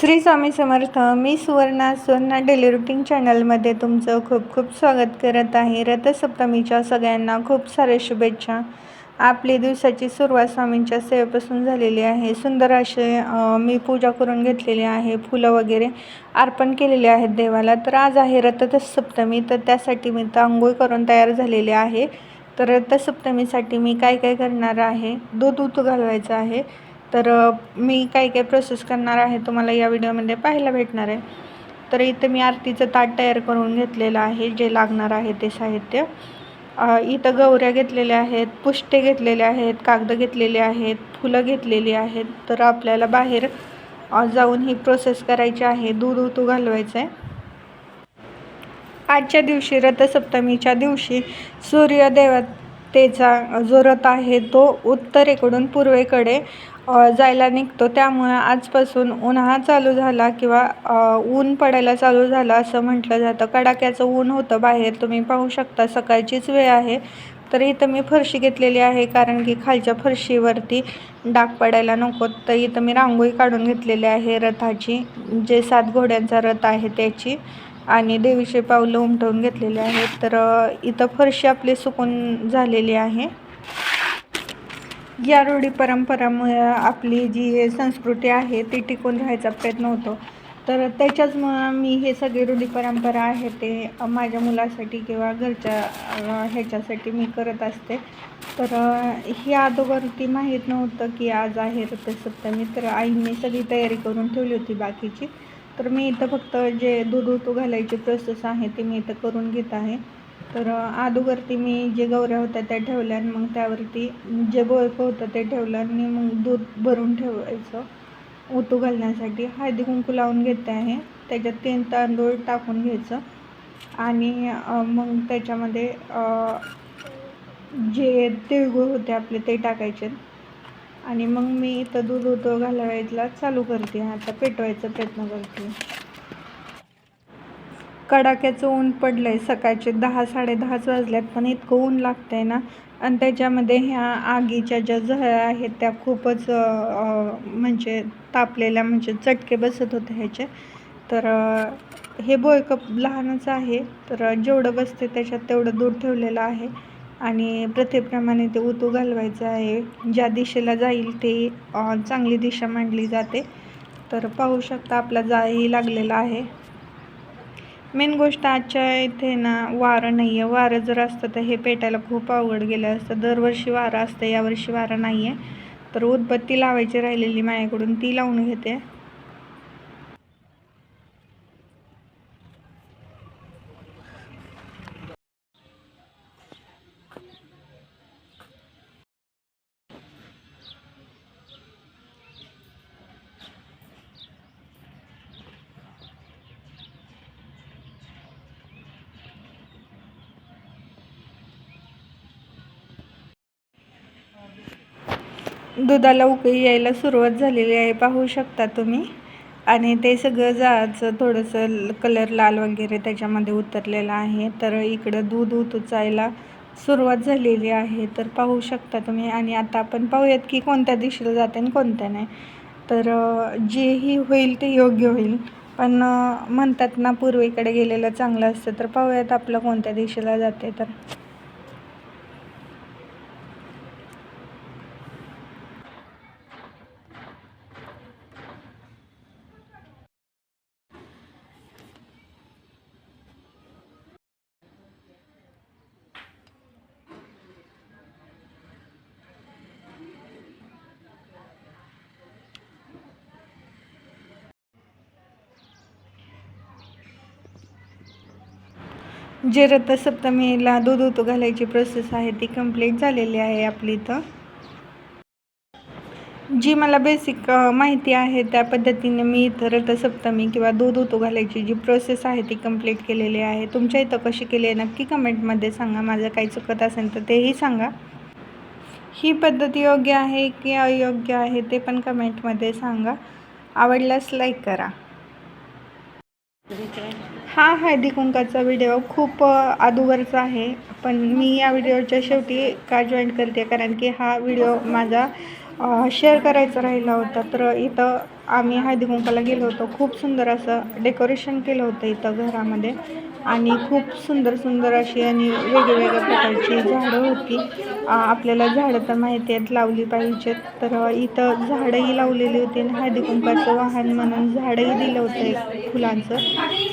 श्री स्वामी समर्थ मी Suvarna Suvarna daily routine चॅनलमध्ये तुमचं खूप खूप स्वागत करत आहे. रथसप्तमीच्या सगळ्यांना खूप साऱ्या शुभेच्छा. आपली दिवसाची सुरुवात स्वामींच्या सेवेपासून झालेली आहे. सुंदर असे मी पूजा करून घेतलेली आहे. फुलं वगैरे अर्पण केलेले आहेत देवाला. तर आज आहे रथसप्तमी तर त्यासाठी मी तर आंघोळ करून तयार झालेली आहे. तर रथसप्तमीसाठी मी काय काय करणार आहे? दूध उतू घालवायचं आहे. तर मी काय काय प्रोसेस करणार आहे तुम्हाला या व्हिडिओमध्ये पाहायला भेटणार आहे. तर इथं मी आरतीचं ताट तयार करून घेतलेलं आहे जे लागणार आहे ते साहित्य. इथं गौऱ्या घेतलेल्या आहेत पुष्टे घेतलेले आहेत कागद घेतलेले आहेत फुलं घेतलेली आहेत. तर आपल्याला बाहेर जाऊन ही प्रोसेस करायची आहे. दूध उतू घालवायचं आहे आजच्या दिवशी रथसप्तमीच्या दिवशी त्याचा जो रथ आहे तो उत्तरेकडून पूर्वेकडे जायला निघतो. त्यामुळे आजपासून उन्हाळा चालू झाला किंवा ऊन पडायला चालू झालं असं म्हटलं जातं. कडाक्याचं ऊन होतं बाहेर तुम्ही पाहू शकता. सकाळचीच वेळ आहे. तर इथं मी फरशी घेतलेली आहे कारण की खालच्या फरशीवरती डाग पडायला नको. तर इथं मी रांगोळी काढून घेतलेली आहे रथाची जे सात घोड्यांचा रथ आहे त्याची. आणि देवीचे पावलं उमटवून घेतलेले आहेत. तर इथं फरशी आपली सुकून झालेली आहे. या रूढी परंपरामुळे आपली जी संस्कृती आहे ती टिकून राहायचा प्रयत्न होतो. तर त्याच्याचमुळं मी हे सगळे रूढी परंपरा आहे ते माझ्या मुलासाठी किंवा घरच्या ह्याच्यासाठी मी करत असते. तर ही अगोदर माहीत नव्हतं की आज आहे रथसप्तमी तर आईने सगळी तयारी करून ठेवली होती बाकीची. तर मी इथं फक्त जे दूध उतू घालायची प्रोसेस आहे ती मी इथं करून घेत आहे. तर अगोदरती मी जे गौऱ्या होत्या त्या ठेवल्या आणि मग त्यावरती जे बर्फ होतं ते ठेवलं आणि मग दूध भरून ठेवायचं ओतू घालण्यासाठी. हळदी कुंकू लावून घेते आहे. त्याच्यात तीन तांदूळ टाकून घ्यायचं आणि मग त्याच्यामध्ये जे तिळगुळ होते आपले ते टाकायचे. आणि मग मी इथं दूध उतू घालायला चालू करते. आता पेटवायचा प्रयत्न करते. कडाक्याचं ऊन पडलं आहे सकाळचे दहा साडेदहाच वाजल्यात पण इतकं ऊन लागतं आहे ना. आणि त्याच्यामध्ये ह्या आगीच्या ज्या झळा आहेत त्या खूपच म्हणजे तापलेल्या म्हणजे चटके बसत होते ह्याचे. तर हे बोयकप लहानच आहे. तर जेवढं बसते त्याच्यात तेवढं दूध ठेवलेलं आहे. आणि प्रथेप्रमाणे ते उतू घालवायचं आहे. ज्या दिशेला जाईल ते चांगली दिशा मांडली जाते. तर पाहू शकता आपला जाळही लागलेला आहे. मेन गोष्ट आजच्या इथे ना वारं नाही आहे वारं जर असतं तर हे पेटायला खूप अवघड गेलं असतं. दरवर्षी वारं असतं यावर्षी वारं नाही आहे तर उदबत्ती लावायची राहिलेली माझ्याकडून ती लावून घेते. दुधाला उकळी यायला सुरुवात झालेली आहे. पाहू शकता तुम्ही. आणि ते सगळं जायचं थोडंसं कलर लाल वगैरे त्याच्यामध्ये उतरलेलं आहे. तर इकडं दूध उतुचायला सुरुवात झालेली आहे. तर पाहू शकता तुम्ही. आणि आता आपण पाहूयात की कोणत्या दिशेला जाते आणि कोणत्या नाही. तर जेही होईल ते योग्य होईल. पण म्हणतात ना पूर्वेकडे गेलेलं चांगलं असतं. तर पाहूयात आपलं कोणत्या दिशेला जाते तर. जे रथसप्तमीला दूध उतू घालायची प्रोसेस आहे ती कंप्लीट झालेली आहे आपली इथं. जी मला बेसिक माहिती आहे त्या पद्धतीने मी इथं रथसप्तमी किंवा दूध उतू घालायची जी प्रोसेस आहे ती कंप्लीट केलेली आहे. तुमच्या इथं कशी केली आहे नक्की कमेंटमध्ये सांगा. माझं काही चुकत असेल तर तेही सांगा. ही पद्धत योग्य आहे की अयोग्य आहे ते पण कमेंटमध्ये सांगा. आवडल्यास लाईक करा. हा हळदी कुंकाचा व्हिडिओ खूप अ, आहे. पण मी या व्हिडिओच्या शेवटी का जॉईन करते? कारण की हा व्हिडिओ माझा शेअर करायचा राहिला होता. तर इथं आम्ही हळदी कुंकाला गेलो होतो. खूप सुंदर असं डेकोरेशन केलं होतं इथं घरामध्ये. आणि खूप सुंदर सुंदर अशी आणि वेगवेगळ्या प्रकारची झाडं होती. आपल्याला झाडं तर माहिती आहेत लावली पाहिजेत. तर इथं झाडंही लावलेली होती आणि हळदीकुंकाचं वाहन म्हणून झाडंही दिलं होतं एक फुलांचं.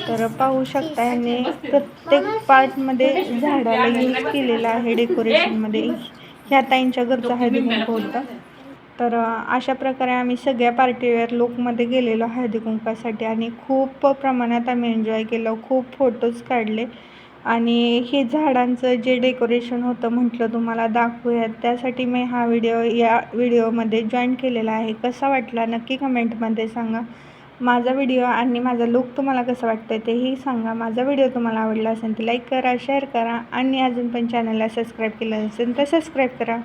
तर पाहू शकता यांनी प्रत्येक पार्टमध्ये झाडाला यूज केलेलं आहे डेकोरेशनमध्ये ह्या ताईंच्या घरचं हळदी होतं. तर अशा प्रकारे आम्ही सगळ्या पार्टीवेअर लुकमध्ये गेलेलो हळदी कुंकासाठी आणि खूप प्रमाणात आम्ही एन्जॉय केलं खूप फोटोज काढले. आणि हे झाडांचं जे डेकोरेशन होतं म्हटलं तुम्हाला दाखवूयात त्यासाठी मी हा व्हिडिओ या व्हिडिओमध्ये जॉईन केलेला आहे. कसा वाटला नक्की कमेंटमध्ये सांगा. माझा व्हिडिओ आणि माझा लुक तुम्हाला कसं वाटतं तेही सांगा. माझा व्हिडिओ तुम्हाला आवडला असेल तर लाईक करा शेअर करा आणि अजून पण चॅनलला सबस्क्राईब केलं नसेल तर सबस्क्राईब करा.